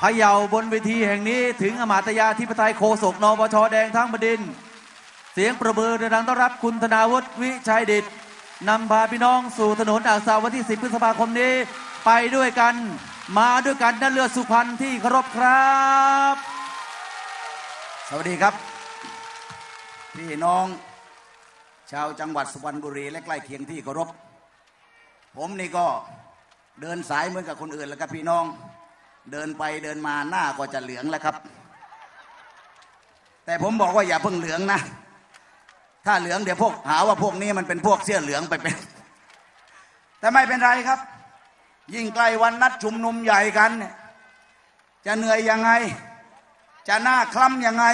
พะเยาบนเวทีแห่งนี้ถึงอมาตยาธิปไตยโคศกนปชแดงทั้งบดิน เสียงประเบือดังต้อนรับคุณธนาวุฒิวิชัยดิตนำพาพี่น้องสู่ถนนอ่างสาววันที่ 10 พฤษภาคมนี้ ไปด้วยกันมาด้วยกันนั่นเลือดสุพรรณที่เคารพครับ สวัสดีครับ พี่น้อง ชาวจังหวัดสุพรรณบุรีและใกล้เคียงที่เคารพ ผมนี่ก็เดินสายเหมือนกับคนอื่นแล้วครับพี่น้อง เดินไปเดินมาหน้าก็จะเหลืองแล้วครับ แต่ผมบอกว่าอย่าเพิ่งเหลืองนะ ถ้าเหลืองเดี๋ยวพวกหาว่าพวกนี้มันเป็นพวกเสื้อเหลืองไปเป็น แต่ไม่เป็นไรครับ ยิ่งใกล้วันนัดชุมนุมใหญ่กันเนี่ยจะเหนื่อยยังไง จะหน้าคล้ำยังไง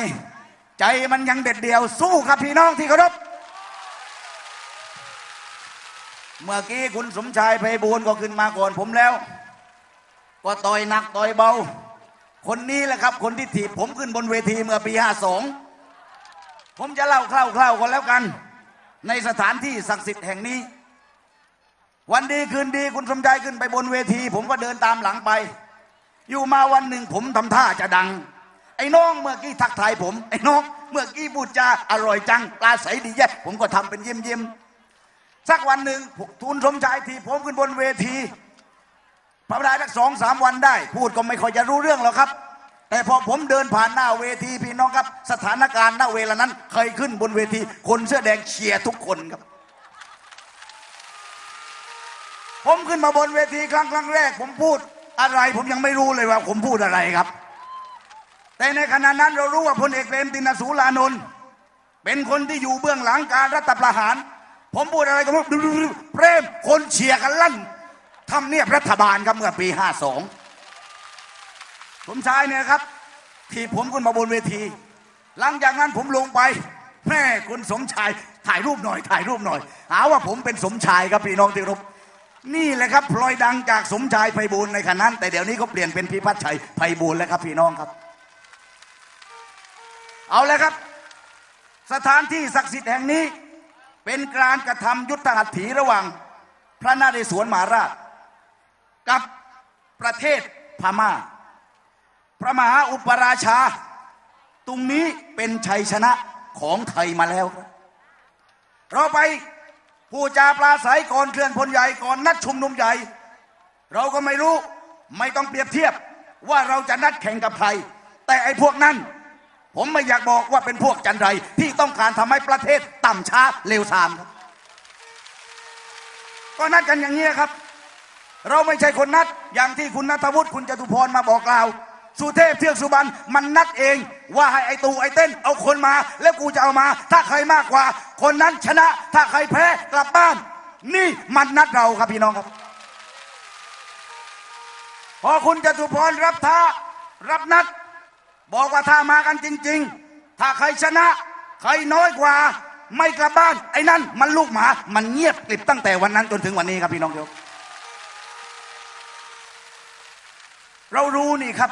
ใจมันยังเด็ดเดี่ยว สู้ครับพี่น้องที่เคารพเมื่อกี้คุณสมชายไพบูลก็ขึ้นมาก่อนผมแล้ว ก็ต่อยหนักต่อยเบา คนนี้แหละครับ คนที่ถีบผมขึ้นบนเวทีเมื่อปี 52 ผมจะเล่าคร่าวๆกันแล้วกัน ในสถานที่ศักดิ์สิทธิ์แห่งนี้ วันดีคืนดีคุณสมชายขึ้นไปบนเวที ผมก็เดินตามหลังไป อยู่มาวันหนึ่งผมทำท่าจะดัง ไอ้น้องเมื่อกี้ทักทายผม ไอ้น้องเมื่อกี้พูดจาอร่อยจังปลาใสดีแย่ผมก็ทำเป็นเยี่ยมเยี่ยมๆสักวันหนึ่งทุนสมชายทีผมขึ้นบนเวที พระระดาสักสองสามวันได้ พูดก็ไม่ค่อยจะรู้เรื่องหรอกครับ แต่พอผมเดินผ่านหน้าเวทีพี่น้องครับ สถานการณ์ณเวลานั้น เคยขึ้นบนเวที คนเสื้อแดงเชียร์ทุกคนครับ ผมขึ้นมาบนเวทีครั้งครั้งแรก ผมพูดอะไร ผมยังไม่รู้เลยว่า ผมพูดอะไรครับ แต่ในขณะนั้นเรารู้ว่าพลเอกเปรมตินสูรานนท์เป็นคนที่อยู่เบื้องหลังการรัฐประหาร ผมพูดอะไรก็ไม่รู้เปรมคนเชียร์กันลั่น ทำเนียบรัฐบาลครับเมื่อปี 52 ผมชายเนี่ยครับ ที่ผมขึ้นมาบนเวที หลังจากนั้นผมลงไปแม่คุณสมชายถ่ายรูปหน่อย ถ่ายรูปหน่อย หาว่าผมเป็นสมชายครับพี่น้องที่รบนี่แหละครับพลอยดังจากสมชายไพบูลในขณะนั้น แต่เดี๋ยวนี้ก็เปลี่ยนเป็นพิพัฒน์ชัยไพบูลแล้วครับพี่น้องครับ เอาเลยครับ สถานที่ศักดิ์สิทธิ์แห่งนี้ เป็นการกระทำยุทธหัตถีระหว่าง พระนเรศวรมหาราช กับประเทศพม่า พระมหาอุปราชา ตรงนี้เป็นชัยชนะของไทยมาแล้วครับเราไปผู้จาปลาใสก่อนเคลื่อนพลใหญ่ก่อนนัดชุมนุมใหญ่ เราก็ไม่รู้ไม่ต้องเปรียบเทียบว่าเราจะนัดแข่งกับใคร แต่ไอ้พวกนั้น ผมไม่อยากบอกว่าเป็นพวกจันไร ที่ต้องการทำให้ประเทศต่ำช้าเร็วซามครับ ก็นัดกันอย่างนี้ครับ เราไม่ใช่คนนัด อย่างที่คุณนัทวุฒิคุณจตุพรมาบอกกล่าว สุเทพเทือกสุบรรณมันนัดเอง ว่าให้ไอตูไอเต้น เอาคนมา แล้วกูจะเอามา ถ้าใครมากกว่า คนนั้นชนะ ถ้าใครแพ้กลับบ้าน นี่มันนัดเราครับพี่น้องครับ พอคุณจตุพรรับท้า รับนัด บอกว่าถ้ามากันจริง ๆ ถ้าใครชนะ ใครน้อยกว่า ไม่กลับบ้าน ไอ้นั่นมันลูกหมา มันเงียบกริบตั้งแต่วันนั้นจนถึงวันนี้ครับพี่น้องเดียว เรารู้นี่ครับ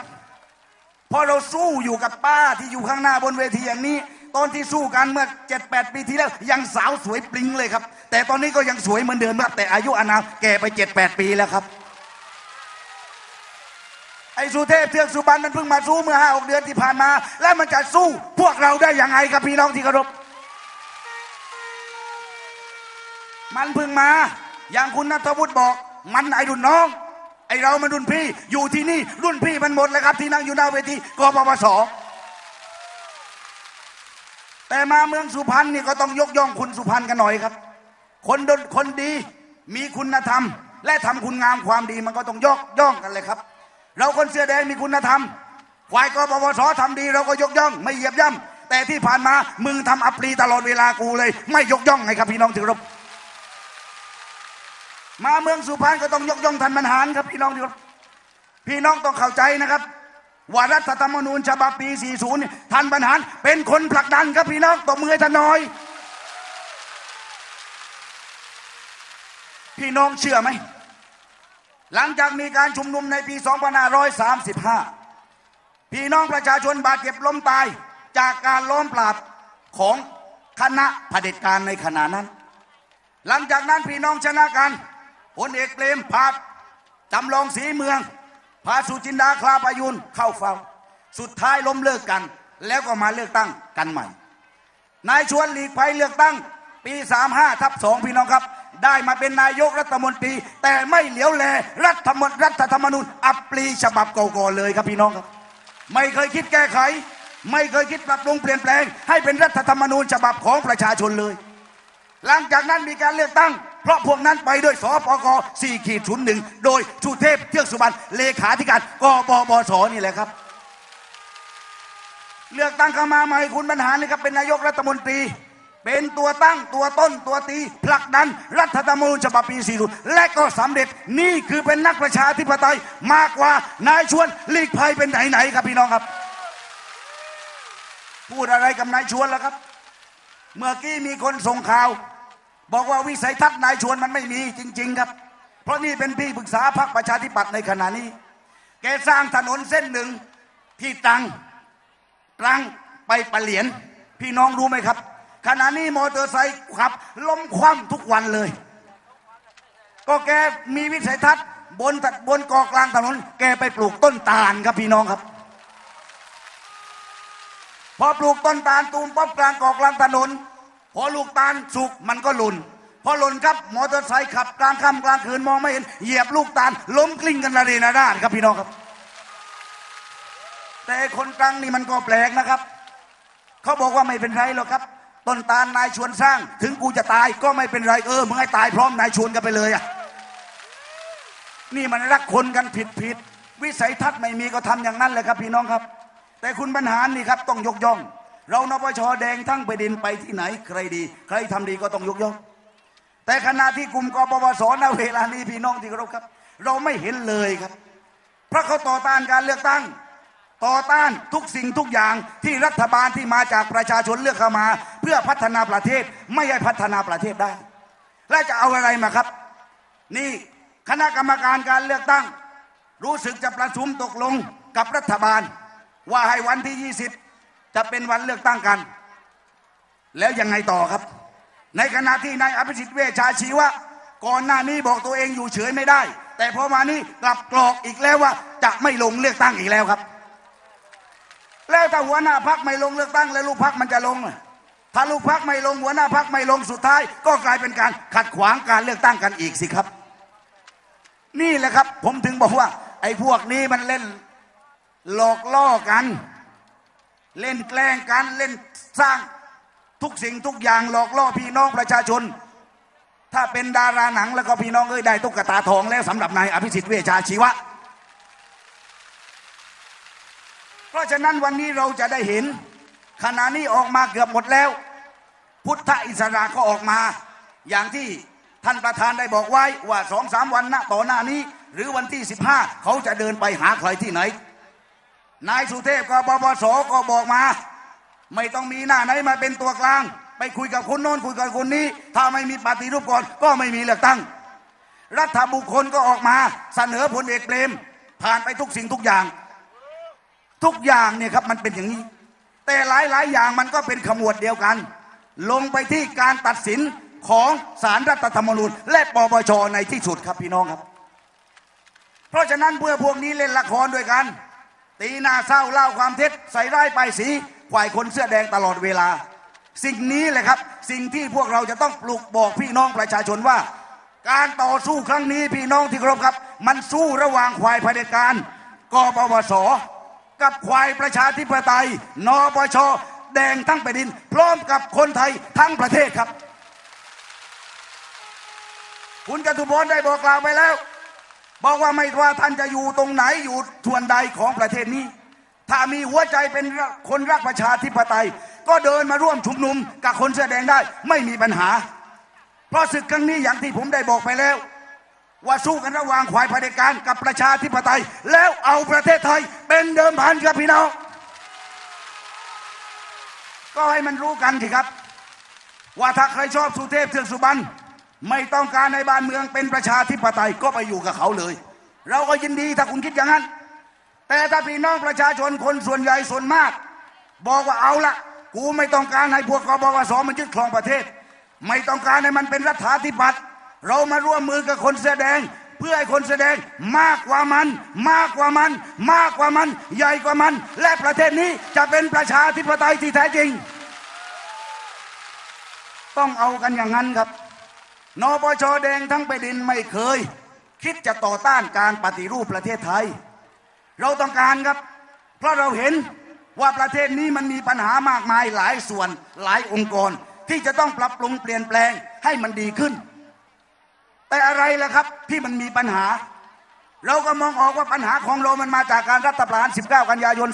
พอเราสู้อยู่กับป้าที่อยู่ข้างหน้าบนเวทีอย่างนี้ ตอนที่สู้กันเมื่อเจ็ดแปดปีที่แล้ว ยังสาวสวยปริงเลยครับ แต่ตอนนี้ก็ยังสวยเหมือนเดิมครับแต่อายุอานามแก่ไปเจ็ดแปดปีแล้วครับ ไอ้สุเทพเทือกสุบรรณมันเพิ่งมาสู้เมื่อห้าหกเดือนที่ผ่านมา แล้วมันจะสู้พวกเราได้อยังไงครับพี่น้องที่เคารพมันเพิ่งมา อย่างคุณนัทวุฒิบอก มันไอ้รุ่นน้อง อ้เรามันรุ่นพี่อยู่ที่นี่รุ่นพี่มันหมดเลยครับ ที่นั่งอยู่หน้าเวทีกปปสแต่มาเมืองสุพรรณนี่ก็ต้องยกย่องคุณสุพรรณกันหน่อยครับ คนดนคนดีมีคุณธรรม และทำคุณงามความดีมันก็ต้องยกย่องกันเลยครับ เราคนเสื้อแดงมีคุณธรรมฝ่ายกปปสทำดี เราก็ยกย่องไม่เหยียบย่ำแต่ที่ผ่านมามึงทำอัปรีตลอดเวลากูเลย ไม่ยกย่องไงครับพี่น้องที่เคารพ มาเมืองสุพรรณก็ต้องยกย่องท่านบรรหารครับพี่น้องที่เคารพพี่น้องต้องเข้าใจนะครับว่ารัฐธรรมนูญฉบับปี 40 ท่านบรรหารเป็นคนผลักดันครับพี่น้องตบมือท่านน่อย พี่น้องเชื่อไหม หลังจากมีการชุมนุมในปี 2535 พี่น้องประชาชนบาดเจ็บล้มตายจากการล้อมปราบของคณะเผด็จการในขณะนั้น หลังจากนั้นพี่น้องชนะกัน พลเอกเปรมพาดจำลองสีเมือง พาสุจินดาคลาปายุนเข้าเฝ้า สุดท้ายล้มเลิกกัน แล้วก็มาเลือกตั้งกันใหม่ นายชวนหลีกภัยเลือกตั้ง ปี 35ทับสองพี่น้องครับ ได้มาเป็นนายกรัฐมนตรี แต่ไม่เหลียวแลรัฐมนรัฐธรรมนูญอัปปลีฉบับเก่าๆเลยครับพี่น้องครับ ไม่เคยคิดแก้ไข ไม่เคยคิดปรับปรุงเปลี่ยนแปลง ให้เป็นรัฐธรรมนูญฉบับของประชาชนเลย หลังจากนั้นมีการเลือกตั้ง เพราะพวกนั้นไปด้วยสปก4ขีดศูนย์หนึ่งโดยชูเทพเทือกสุบรรณเลขาธิการกบปสนี่แหละครับ เลือกตั้งเข้ามาใหม่คุณบรรหารนี่ครับเป็นนายกรัฐมนตรี เป็นตัวตั้งตัวต้นตัวตีผลักดันรัฐธรรมนูญฉบับปี 40 และก็สำเร็จนี่คือเป็นนักประชาธิปไตยมากกว่านายชวนลีกภัยเป็นไหนๆครับพี่น้องครับพูดอะไรกับนายชวนแล้วครับ เมื่อกี้มีคนส่งข่าว บอกว่าวิสัยทัศน์นายชวนมันไม่มีจริง ๆ ครับ เพราะนี่เป็นที่ปรึกษาพรรคประชาธิปัตย์ในขณะนี้ แกสร้างถนนเส้นหนึ่งที่ตังตรังไปปะเหลียน พี่น้องรู้ไหมครับ ขณะนี้มอเตอร์ไซค์ขับ ล้มคว่ำทุกวันเลย ก็แกมีวิสัยทัศน์บนบนกาะกลางถนน แกไปปลูกต้นตาลครับพี่น้องครับ พอปลูกต้นตาลตูมป๊อบกลางกาะกลางถนน พอลูกตาลสุกมันก็หล่นพอหล่นครับมอเตอร์ไซค์ขับกลางค่ำกลางคืนมองไม่เห็นเหยียบลูกตาลล้มกลิ้งกันระเนระนาดครับพี่น้องครับ แต่คนตรังนี่มันก็แปลกนะครับเขาบอกว่าไม่เป็นไรหรอกครับต้นตาลนายชวนสร้าง ถึงกูจะตายก็ไม่เป็นไรเออมึงให้ตายพร้อมนายชวนกันไปเลยอะนี่มันรักคนกันผิดผิดวิสัยทัศน์ไม่มีก็ทำอย่างนั้นเลยครับพี่น้องครับ แต่คุณบรรหารนี่ครับต้องยกย่อง เรานปชแดงทั้งไปดินไปที่ไหน ใครดี ใครทำดีก็ต้องยกย่องแต่ขณะที่กลุ่มกปปสณเวลานี้พี่น้องที่เคารพครับ เราไม่เห็นเลยครับ เพราะเขาต่อต้านการเลือกตั้ง ต่อต้านทุกสิ่งทุกอย่างที่รัฐบาลที่มาจากประชาชนเลือกเข้ามา เพื่อพัฒนาประเทศไม่ให้พัฒนาประเทศได้ และจะเอาอะไรมาครับ นี่คณะกรรมการการเลือกตั้ง รู้สึกจะประชุมตกลงกับรัฐบาล ว่าให้วันที่ 20 จะเป็นวันเลือกตั้งกัน แล้วยังไงต่อครับ ในขณะที่นายอภิสิทธิ์เวชชาชีวะก่อนหน้านี้บอกตัวเองอยู่เฉยไม่ได้ แต่พอมานี้กลับกรอกอีกแล้วว่าจะไม่ลงเลือกตั้งอีกแล้วครับ แล้วถ้าหัวหน้าพักไม่ลงเลือกตั้ง แล้วลูกพักมันจะลงถ้าลูกพักไม่ลงหัวหน้าพักไม่ลงสุดท้าย ก็กลายเป็นการขัดขวางการเลือกตั้งกันอีกสิครับ นี่แหละครับ ผมถึงบอกว่า ไอ้พวกนี้มันเล่นหลอกล่อกัน เล่นแกล้งกันเล่นสร้างทุกสิ่งทุกอย่างหลอกล่อพี่น้องประชาชน ถ้าเป็นดาราหนังแล้วก็พี่น้องเอ้ยได้ตุ๊กตาทองแล้วสำหรับนายอภิสิทธิ์เวชชาชีวะ เพราะฉะนั้นวันนี้เราจะได้เห็น ขณะนี้ออกมาเกือบหมดแล้ว พุทธอิสระก็ออกมา อย่างที่ท่านประธานได้บอกไว้ว่าสองสามวันหน้าต่อหน้านี้ หรือวันที่ 15 เขาจะเดินไปหาใครที่ไหน นายสุเทพก็บปสก็บอกมา ไม่ต้องมีหน้าไหนมาเป็นตัวกลาง ไปคุยกับคนโน้นคุยกับคนนี้ ถ้าไม่มีปฏิรูปก่อนก็ไม่มีเลือกตั้ง รัฐบุคคลก็ออกมาเสนอพลเอกเปรมผ่านไปทุกสิ่งทุกอย่าง ทุกอย่างเนี่ยครับมันเป็นอย่างนี้ แต่หลายหลายๆอย่างมันก็เป็นขมวดเดียวกัน ลงไปที่การตัดสินของสารรัฐธรรมนูญ และปปชในที่สุดครับพี่น้องครับ เพราะฉะนั้นเพื่อพวกนี้เล่นละครด้วยกัน ตีหน้าเศร้าเล่าความเท็จใส่ร้ายป้ายสีควายคนเสื้อแดงตลอดเวลา สิ่งนี้แหละครับ สิ่งที่พวกเราจะต้องปลุกบอกพี่น้องประชาชนว่า การต่อสู้ครั้งนี้พี่น้องที่เคารพครับ มันสู้ระหว่างควายเผด็จการกปปสกับควายประชาธิปไตยนปชแดงทั้งแผ่นดิน พร้อมกับคนไทยทั้งประเทศครับ คุณจตุพรได้บอกกล่าวไปแล้ว บอกว่าไม่ว่าท่านจะอยู่ตรงไหนอยู่ส่วนใดของประเทศนี้ ถ้ามีหัวใจเป็นคนรักประชาธิปไตย ก็เดินมาร่วมชุมนุมกับคนเสื้อแดงได้ไม่มีปัญหา เพราะศึกครั้งนี้อย่างที่ผมได้บอกไปแล้ว ว่าสู้กันระหว่างควายเผด็จการกับประชาธิปไตย แล้วเอาประเทศไทยเป็นเดิมพันครับพี่น้องก็ให้มันรู้กันสิครับ ว่าถ้าใครชอบสุเทพเทือกสุบรรณ ไม่ต้องการในบ้านเมืองเป็นประชาธิปไตยก็ไปอยู่กับเขาเลย เราก็ยินดีถ้าคุณคิดอย่างนั้น แต่ถ้าพี่น้องประชาชนคนส่วนใหญ่ส่วนมาก บอกว่าเอาละกูไม่ต้องการให้พวกกบวสมันยึดครองประเทศ ไม่ต้องการให้มันเป็นรัฐาธิปัตย์เรามาร่วมมือกับคนเสื้อแดง เพื่อให้คนแสดงมากกว่ามัน มากกว่ามัน มากกว่ามัน ใหญ่กว่ามัน และประเทศนี้จะเป็นประชาธิปไตยที่แท้จริง ต้องเอากันอย่างนั้นครับ นปชแดงทั้งแผ่นดินไม่เคย คิดจะต่อต้านการปฏิรูปประเทศไทย เราต้องการครับ เพราะเราเห็นว่าประเทศนี้มันมีปัญหามากมายหลายส่วนหลายองค์กร ที่จะต้องปรับปรุงเปลี่ยนแปลงให้มันดีขึ้น แต่อะไรล่ะครับที่มันมีปัญหา เราก็มองออกว่าปัญหาของเรามันมาจากการรัฐประหาร 19 กันยายน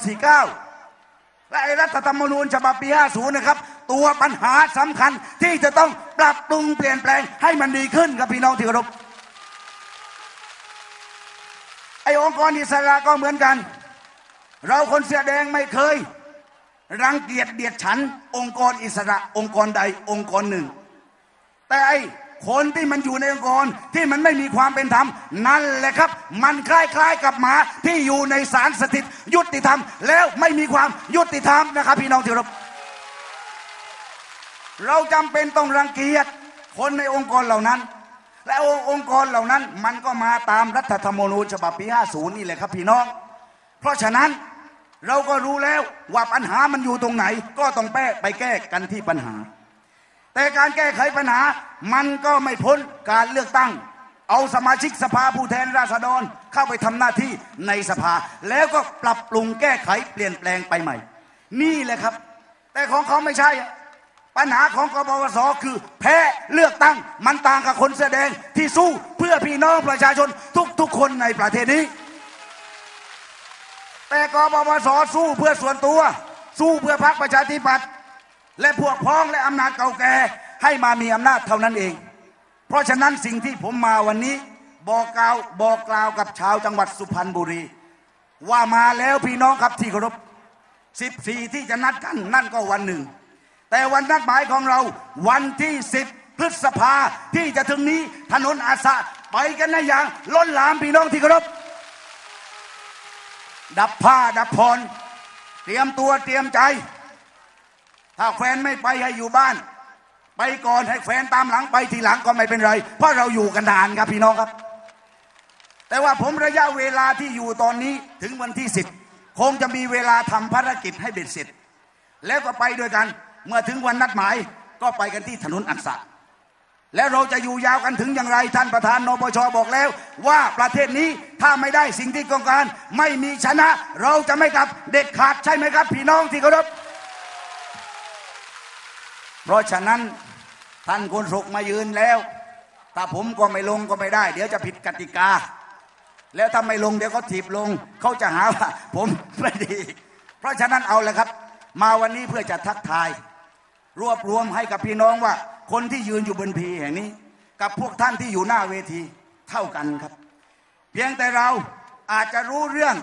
49 และรัฐธรรมนูญฉบับปี 50 นะครับ ตัวปัญหาสำคัญที่จะต้องปรับปรุงเปลี่ยนแปลงให้มันดีขึ้นครับพี่น้องที่เคารพไอ้องค์กรอิสระก็เหมือนกัน เราคนเสื้อแดงไม่เคย รังเกียจเดียดฉัน องค์กรอิสระองค์กรใดองค์กรหนึ่ง แต่ไอคนที่มันอยู่ในองค์กรที่มันไม่มีความเป็นธรรม นั่นแหละครับ มันคล้ายๆกับหมาที่อยู่ในศาลสถิตยุติธรรม แล้วไม่มีความยุติธรรมนะครับพี่น้องที่เคารพ เราจำเป็นต้องรังเกียจคนในองค์กรเหล่านั้น และองค์กรเหล่านั้นมันก็มาตามรัฐธรรมนูญฉบับปี 50 นี่แหละครับพี่น้อง เพราะฉะนั้นเราก็รู้แล้วว่าปัญหามันอยู่ตรงไหน ก็ต้องแป้ไปแก้กันที่ปัญหา แต่การแก้ไขปัญหามันก็ไม่พ้นการเลือกตั้ง เอาสมาชิกสภาผู้แทนราษฎรเข้าไปทำหน้าที่ในสภา แล้วก็ปรับปรุงแก้ไขเปลี่ยนแปลงไปใหม่ นี่แหละครับ แต่ของเขาไม่ใช่ ปัญหาของกบวสคือ แพ้เลือกตั้งมันต่างกับคนแสดงที่สู้เพื่อพี่น้องประชาชนทุกๆคนในประเทศนี้ แต่กบวสสู้เพื่อส่วนตัว สู้เพื่อพรรคประชาธิปัตย์และพวกพ้องและอำนาจเก่าแก่ให้มามีอำนาจเท่านั้นเอง เพราะฉะนั้นสิ่งที่ผมมาวันนี้บอกกล่าวบอกกล่าวกับชาวจังหวัดสุพรรณบุรี ว่ามาแล้วพี่น้องครับที่เคารพ 14 ที่จะนัดกันนั่นก็วันหนึ่ง แต่วันนัดหมายของเราวันที่ 10 พฤษภาที่จะถึงนี้ถนนอาสะไปกันนะอย่างล้นหลามพี่น้องที่เคารพดับผ้าดับผ่อนเตรียมตัวเตรียมใจ ถ้าแฟนไม่ไปให้อยู่บ้าน ไปก่อนให้แฟนตามหลังไปทีหลังก็ไม่เป็นไร เพราะเราอยู่กันนานครับพี่น้องครับ แต่ว่าผมระยะเวลาที่อยู่ตอนนี้ถึงวันที่สิบคงจะมีเวลาทำภารกิจให้เบ็ดเสร็จ แล้วก็ไปด้วยกัน เมื่อถึงวันนัดหมายก็ไปกันที่ถนนอักษะแล้วเราจะอยู่ยาวกันถึงอย่างไรท่านประธานนปชบอกแล้ว ว่าประเทศนี้ถ้าไม่ได้สิ่งที่ต้องการ ไม่มีชนะ เราจะไม่กลับเด็ดขาดใช่ไหมครับ พี่น้องที่เคารพเพราะฉะนั้นท่านคนสุกมายืนแล้ว ถ้าผมก็ไม่ลงก็ไม่ได้ เดี๋ยวจะผิดกติกา แล้วถ้าไม่ลงเดี๋ยวเขาถีบลงเขาจะหาว่าผมไม่ดี เพราะฉะนั้นเอาเลยครับ มาวันนี้เพื่อจะทักทาย รวบรวมให้กับพี่น้องว่า คนที่ยืนอยู่บนพีแห่งนี้ กับพวกท่านที่อยู่หน้าเวทีเท่ากันครับ เพียงแต่เราอาจจะรู้เรื่อง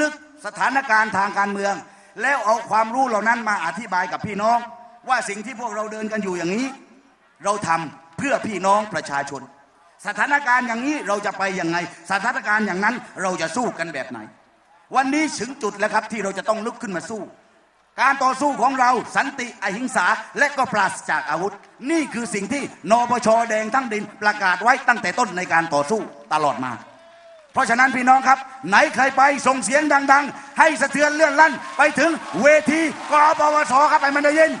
ลึกๆสถานการณ์ทางการเมือง แล้วเอาความรู้เหล่านั้นมาอธิบายกับพี่น้อง ว่าสิ่งที่พวกเราเดินกันอยู่อย่างนี้ เราทำเพื่อพี่น้องประชาชน สถานการณ์อย่างนี้เราจะไปอยังไง สถานการณ์อย่างนั้นเราจะสู้กันแบบไหน วันนี้ถึงจุดแล้วครับที่เราจะต้องลุกขึ้นมาสู้ การต่อสู้ของเราสันติอหิงสาและก็ปราศจากอาวุธ นี่คือสิ่งที่นปชแดงทั้งดินประกาศไว้ตั้งแต่ต้นในการต่อสู้ตลอดมา เพราะฉะนั้นพี่น้องครับ ไหนใครไปส่งเสียงดัง ๆ ให้สะเทือนเลื่อนลั่น ไปถึงเวทีกปวสครับให้มันได้ยิน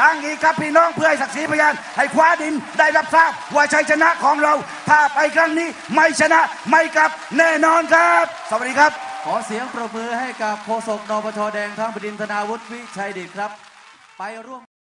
ดังอีกครับพี่น้องเพื่อให้ศักดิ์ศรีพยาน ให้คว้าดินได้รับทราบว่าชัยชนะของเรา ถ้าไปครั้งนี้ไม่ชนะไม่กลับแน่นอนครับ สวัสดีครับ ขอเสียงประมือให้กับโฆษกนปชแดงทั้งบดินธนาวุฒิวิชัยดิตครับ ไปร่วม